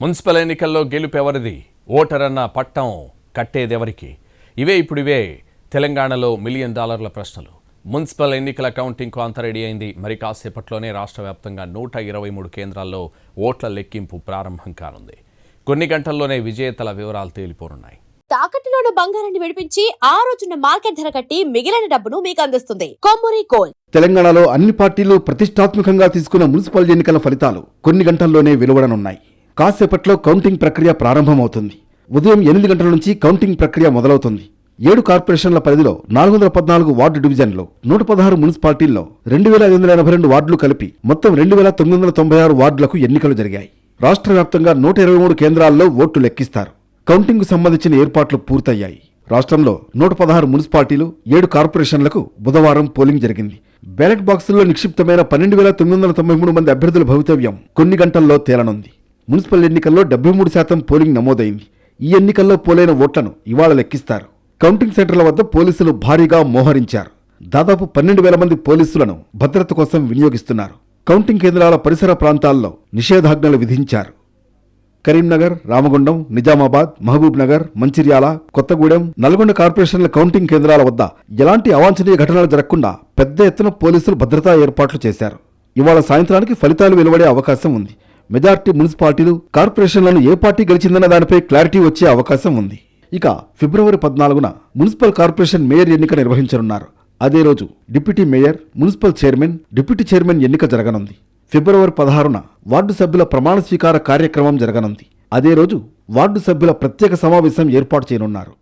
Municipal ఎన్నికల్లో గెలుపెవరిది voter అన్న పట్టం కట్టేదెవరికి? ఇవే ఇప్పుడు ఇవే తెలంగాణలో మిలియన్ డాలర్ల ప్రశ్నలు. మున్సిపల్ ఎన్నికల కౌంటింగ్కు అంత రెడీ అయింది. మరి కాసేపట్లోనే రాష్ట్ర వ్యాప్తంగా నూట ఇరవై మూడు కేంద్రాల్లో ఓట్ల లెక్కింపు ప్రారంభం కానుంది. కొన్ని గంటల్లోనే విజేతల వివరాలు తేలిపోనున్నాయి. తాకట్టులోని బంగారాన్ని విడిపించి ఆ రోజున మార్కెట్ ధర కట్టి మిగిలిన డబ్బును మీకు అందిస్తుంది. కొమ్మూరి గోల్డ్ తెలంగాణలో అన్ని పార్టీలు ప్రతిష్టాత్మకంగా తీసుకున్న మున్సిపల్ ఎన్నికల ఫలితాలు కొన్ని గంటల్లోనే వెలువడనున్నాయి. కాసేపట్లో కౌంటింగ్ ప్రక్రియ ప్రారంభమవుతుంది. ఉదయం ఎనిమిది గంటల నుంచి కౌంటింగ్ ప్రక్రియ మొదలవుతుంది. ఏడు కార్పొరేషన్ల పరిధిలో నాలుగు వందల పద్నాలుగు వార్డు డివిజన్లో నూట పదహారు మున్సిపాలిటీల్లో రెండు వేల ఐదు వందల ఎనభై రెండు వార్డులు కలిపి మొత్తం రెండు వేల తొమ్మిది వందల తొంభై ఆరు వార్డులకు ఎన్నికలు జరిగాయి. రాష్ట్ర వ్యాప్తంగా నూట ఇరవై మూడు కేంద్రాల్లో ఓట్లు లెక్కిస్తారు. కౌంటింగ్కు సంబంధించిన ఏర్పాట్లు పూర్తయ్యాయి. రాష్ట్రంలో నూట పదహారు మున్సిపాలిటీలు ఏడు కార్పొరేషన్లకు బుధవారం పోలింగ్ జరిగింది. బ్యాలెట్ బాక్సుల్లో నిక్షిప్తమైన పన్నెండు వేల తొమ్మిది వందల తొంభై మూడు మంది అభ్యర్థుల భవితవ్యం కొన్ని గంటల్లో తేలనుంది. మున్సిపల్ ఎన్నికల్లో డెబ్బై మూడు శాతం పోలింగ్ నమోదైంది. ఈ ఎన్నికల్లో పోలైన ఓట్లను ఇవాళ లెక్కిస్తారు. కౌంటింగ్ సెంటర్ల వద్ద పోలీసులు భారీగా మోహరించారు. దాదాపు పన్నెండు వేల మంది పోలీసులను భద్రత కోసం వినియోగిస్తున్నారు. కౌంటింగ్ కేంద్రాల పరిసర ప్రాంతాల్లో నిషేధాజ్ఞలు విధించారు. కరీంనగర్ రామగుండం నిజామాబాద్ మహబూబ్ నగర్ మంచిర్యాల కొత్తగూడెం నల్గొండ కార్పొరేషన్ల కౌంటింగ్ కేంద్రాల వద్ద ఎలాంటి అవాంఛనీయ ఘటనలు జరగకుండా పెద్ద ఎత్తున పోలీసులు భద్రతా ఏర్పాట్లు చేశారు. ఇవాళ సాయంత్రానికి ఫలితాలు వెలువడే అవకాశం ఉంది. మెజార్టీ మున్సిపాలిటీలు కార్పొరేషన్లను ఏ పార్టీ గెలిచిందన్న దానిపై క్లారిటీ వచ్చే అవకాశం ఉంది. ఇక ఫిబ్రవరి పద్నాలుగున మున్సిపల్ కార్పొరేషన్ మేయర్ ఎన్నిక నిర్వహించనున్నారు. అదే రోజు deputy mayor municipal chairman deputy chairman ఎన్నిక జరగనుంది. ఫిబ్రవరి పదహారున వార్డు సభ్యుల ప్రమాణ స్వీకార కార్యక్రమం జరగనుంది. అదే రోజు వార్డు సభ్యుల ప్రత్యేక సమావేశం ఏర్పాటు చేయనున్నారు.